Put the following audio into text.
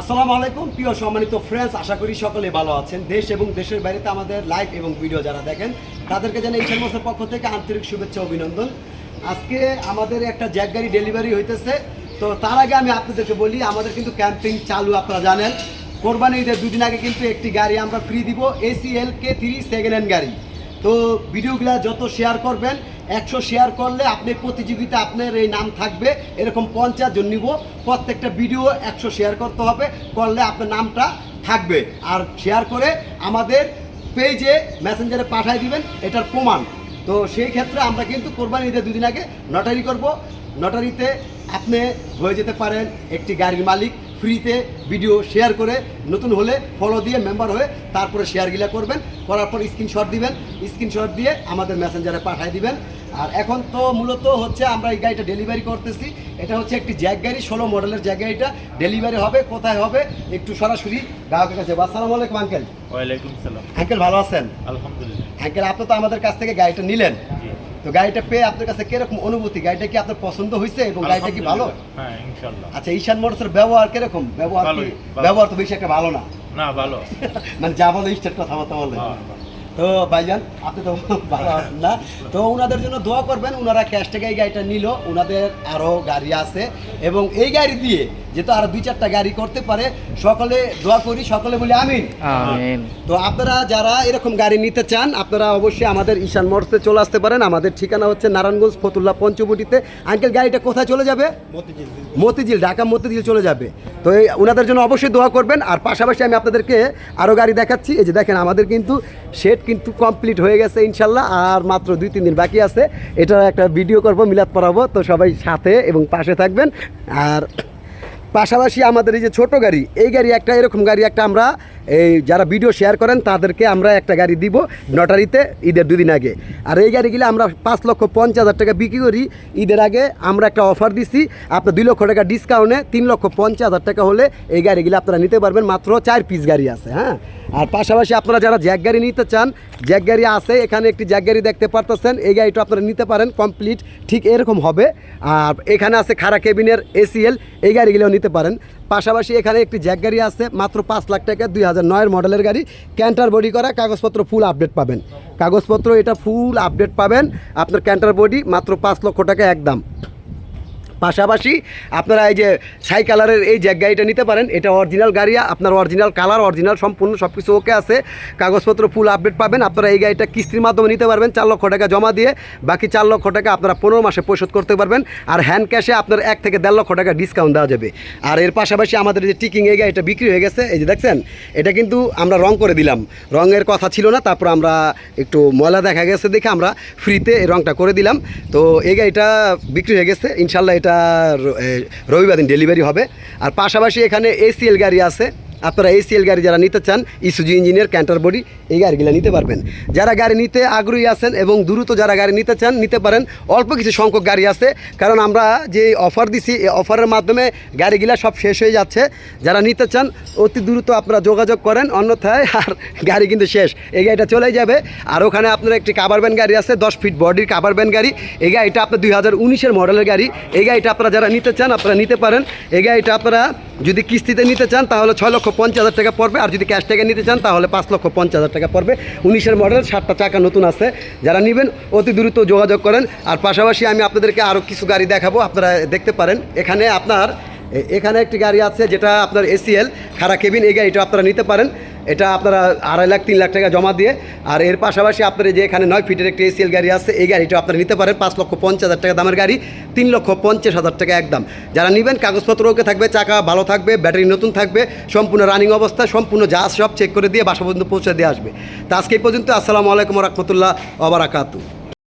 আসসালামু আলাইকুম, প্রিয় সম্মানিত ফ্রেন্ডস আশা করি সকলে ভালো আছেন। দেশ এবং দেশের বাইরেতে আমাদের লাইভ এবং ভিডিও যারা দেখেন, তাদেরকে জানাই ঈশান মোসের পক্ষ থেকে আন্তরিক শুভেচ্ছা, অভিনন্দন। আজকে আমাদের একটা জ্যাক গাড়ি ডেলিভারি হইতেছে। তো তার আগে আমি আপনাদেরকে বলি, আমাদের কিন্তু ক্যাম্পিং চালু, আপনারা জানেন। কোরবানি ঈদের দুদিন আগে কিন্তু একটি গাড়ি আমরা ফ্রি দিব এসিএল কে থ্রি সেকেন্ড হ্যান্ড গাড়ি। তো ভিডিওগুলো যত শেয়ার করবেন একশো শেয়ার করলে আপনি প্রতিযোগিতা আপনার এই নাম থাকবে। এরকম পঞ্চাশ জন নিব। প্রত্যেকটা ভিডিও একশো শেয়ার করতে হবে, করলে আপনার নামটা থাকবে। আর শেয়ার করে আমাদের পেজে মেসেঞ্জারে পাঠিয়ে দিবেন, এটার প্রমাণ। তো সেই ক্ষেত্রে আমরা কিন্তু কোরবানি ঈদের দুদিন আগে নটারি করব। নটারিতে আপনি হয়ে যেতে পারেন একটি গাড়ির মালিক। ফ্রিতে ভিডিও শেয়ার করে নতুন হলে ফলো দিয়ে মেম্বার হয়ে তারপরে শেয়ারগুলা করবেন। করার পর স্ক্রিনশট দিবেন। স্ক্রিনশট দিয়ে আমাদের মেসেঞ্জারে পাঠিয়ে দিবেন। আর এখন তো মূলত হচ্ছে আমরা এই গাড়িটা ডেলিভারি করতেছি। এটা হচ্ছে একটি জ্যাক গাড়ি ষোলো মডেলের জ্যাক গাড়িটা। ডেলিভারি হবে কোথায় হবে একটু সরাসরি গ্রাহকের কাছে। আসসালামু আলাইকুম আঙ্কেল ওয়ালাইকুম সালাম। আঙ্কেল ভালো আছেন? আলহামদুলিল্লাহ। আঙ্কেল আপনি তো আমাদের কাছ থেকে গাড়িটা নিলেন। তো গাড়িটা পেয়ে আপনার কাছে কীরকম অনুভূতি? গাড়িটা কি আপনার পছন্দ হয়েছে এবং গাড়িটা কি ভালো? হ্যাঁ ইনশাল্লাহ আচ্ছা ঈশান মোটরসের ব্যবহার কীরকম? ব্যবহার কি ব্যবহার তো বেশি একটা ভালো না। না ভালো। মানে যা বলো স্টেট কথাবার্তা বললেন হ্যাঁ, তো ভাইজান আপনি তো ভালো আছেন না? তো ওনাদের জন্য দোয়া করবেন ওনারা ক্যাশ এই গাড়িটা নিল ওনাদের আরও গাড়ি আছে এবং এই গাড়ি দিয়ে যেহেতু আরও দুই চারটা গাড়ি করতে পারে সকলে দোয়া করি সকলে বলি আমিন। তো আপনারা যারা এরকম গাড়ি নিতে চান আপনারা অবশ্যই আমাদের ঈশান মোটরসে চলে আসতে পারেন। আমাদের ঠিকানা হচ্ছে নারায়ণগঞ্জ ফতুল্লা পঞ্চবটিতে। আঙ্কেল গাড়িটা কোথায় চলে যাবে? মতিঝিল। ঢাকা মতিঝিল চলে যাবে। তো এই ওনাদের জন্য অবশ্যই দোয়া করবেন। আর পাশাপাশি আমি আপনাদেরকে আরও গাড়ি দেখাচ্ছি। এই যে দেখেন আমাদের কিন্তু শেড কিন্তু কমপ্লিট হয়ে গেছে ইনশাল্লাহ। আর মাত্র দুই তিন দিন বাকি আছে। এটা একটা ভিডিও করব মিলাদ পড়াবো। তো সবাই সাথে এবং পাশে থাকবেন। আর পাশাপাশি আমাদের এই যে ছোট গাড়ি, এই গাড়ি একটা, এরকম গাড়ি একটা আমরা, এই যারা ভিডিও শেয়ার করেন, তাদেরকে আমরা একটা গাড়ি দিব নটারিতে ঈদের দুদিন আগে। আর এই গাড়িগুলো আমরা পাঁচ লক্ষ পঞ্চাশ হাজার টাকা বিক্রি করি, ঈদের আগে আমরা একটা অফার দিছি, আপনার দুই লক্ষ টাকা ডিসকাউন্টে তিন লক্ষ পঞ্চাশ হাজার টাকা হলে এই গাড়িগুলো আপনারা নিতে পারবেন, মাত্র চার পিস গাড়ি আছে হ্যাঁ? আর পাশাপাশি আপনারা যারা জ্যাক গাড়ি নিতে চান, জ্যাক গাড়ি আছে, এখানে একটি জ্যাক গাড়ি দেখতে পারতেছেন। এই গাড়িটা আপনারা নিতে পারেন কমপ্লিট ঠিক এরকম হবে। আর এখানে আছে খারা কেবিনের এসিএল এই গাড়িগুলোও নিতে পারেন। পাশাপাশি এখানে একটি জ্যাক গাড়ি আছে, মাত্র পাঁচ লাখ টাকা, দুই হাজার নয়ের মডেলের গাড়ি। ক্যান্টার বডি করা, কাগজপত্র ফুল আপডেট পাবেন। কাগজপত্র এটা ফুল আপডেট পাবেন। আপনার ক্যান্টার বডি মাত্র পাঁচ লক্ষ টাকা একদম। পাশাপাশি আপনারা এই যে সাই কালারের এই জ্যাক গাড়িটা নিতে পারেন, এটা অরিজিনাল গাড়ি, আপনার অরিজিনাল কালার অরিজিনাল সম্পূর্ণ সব কিছু ওকে আছে। কাগজপত্র ফুল আপডেট পাবেন, আপনারা এই গাড়িটা কিস্তির মাধ্যমে নিতে পারবেন, চার লক্ষ টাকা জমা দিয়ে, বাকি চার লক্ষ টাকা আপনারা পনেরো মাসে পরিশোধ করতে পারবেন, আর হ্যান্ড ক্যাশে আপনার এক থেকে দেড় লক্ষ টাকা ডিসকাউন্ট দেওয়া যাবে। আর এর পাশাপাশি আমাদের যে টিকিং এই গাড়িটা বিক্রি হয়ে গেছে, এই যে দেখছেন, এটা কিন্তু আমরা রং করে দিলাম। রঙের কথা ছিল না, তারপর আমরা একটু ময়লা দেখা গেছে দেখে আমরা ফ্রিতে এই রংটা করে দিলাম। তো এই গাড়িটা বিক্রি হয়ে গেছে, ইনশাল্লাহ এটা এ, রবিবার দিন ডেলিভারি হবে। আর পাশাপাশি এখানে এসিএল গাড়ি আছে। আপনারা এসিএল গাড়ি যারা নিতে চান ইসুজি ইঞ্জিনিয়ার ক্যান্টার বডি এই গাড়িগুলো নিতে পারবেন। যারা গাড়ি নিতে আগ্রহী আছেন এবং দ্রুত যারা গাড়ি নিতে চান, নিতে পারেন, অল্প কিছু সংখ্যক গাড়ি আছে। কারণ আমরা যে অফার দিছি, এই অফারের মাধ্যমে গাড়িগুলা সব শেষ হয়ে যাচ্ছে। যারা নিতে চান, অতি দ্রুত আপনারা যোগাযোগ করেন, অন্যথায় আর গাড়ি কিন্তু শেষ। এই গাড়িটা চলে যাবে। আর ওখানে আপনার একটি কাভার ব্যান গাড়ি আছে, দশ ফিট বডির কাভার ব্যান গাড়ি। এই গাড়িটা আপনার দুই হাজার উনিশের মডেলের গাড়ি। এই গাড়িটা আপনারা যারা নিতে চান, আপনারা নিতে পারেন। এই গাড়িটা আপনারা যদি কিস্তিতে নিতে চান, তাহলে ছয় লক্ষ পঞ্চাশ হাজার টাকা পড়বে। আর যদি ক্যাশ টাকা নিতে চান, তাহলে পাঁচ লক্ষ পঞ্চাশ হাজার টাকা পড়বে। উনিশের মডেল সাতটা চাকা নতুন আছে। যারা নেবেন, অতি দ্রুত যোগাযোগ করেন। আর পাশাপাশি আমি আপনাদেরকে আরও কিছু গাড়ি দেখাবো, আপনারা দেখতে পারেন। এখানে আপনার এখানে একটি গাড়ি আছে, যেটা আপনার এসিএল খারা কেবিন এই গাড়িটা আপনারা নিতে পারেন। এটা আপনারা আড়াই লাখ, তিন লাখ টাকা জমা দিয়ে, আর এর পাশাপাশি আপনার যে এখানে নয় ফিটের একটি এসিএল গাড়ি আছে, এই গাড়িটা আপনারা নিতে পারেন পাঁচ লক্ষ পঞ্চাশ হাজার টাকা দামের গাড়ি, তিন লক্ষ পঞ্চাশ হাজার টাকা একদম যারা নেবেন, কাগজপত্র ওকে থাকবে, চাকা ভালো থাকবে, ব্যাটারি নতুন থাকবে, সম্পূর্ণ রানিং অবস্থা, সম্পূর্ণ যা সব চেক করে দিয়ে বাসা পর্যন্ত পৌঁছে দিয়ে আসবে। তো আজকে এই পর্যন্ত, আসসালামু আলাইকুম রহমতুল্লাহ ওবরাকাতু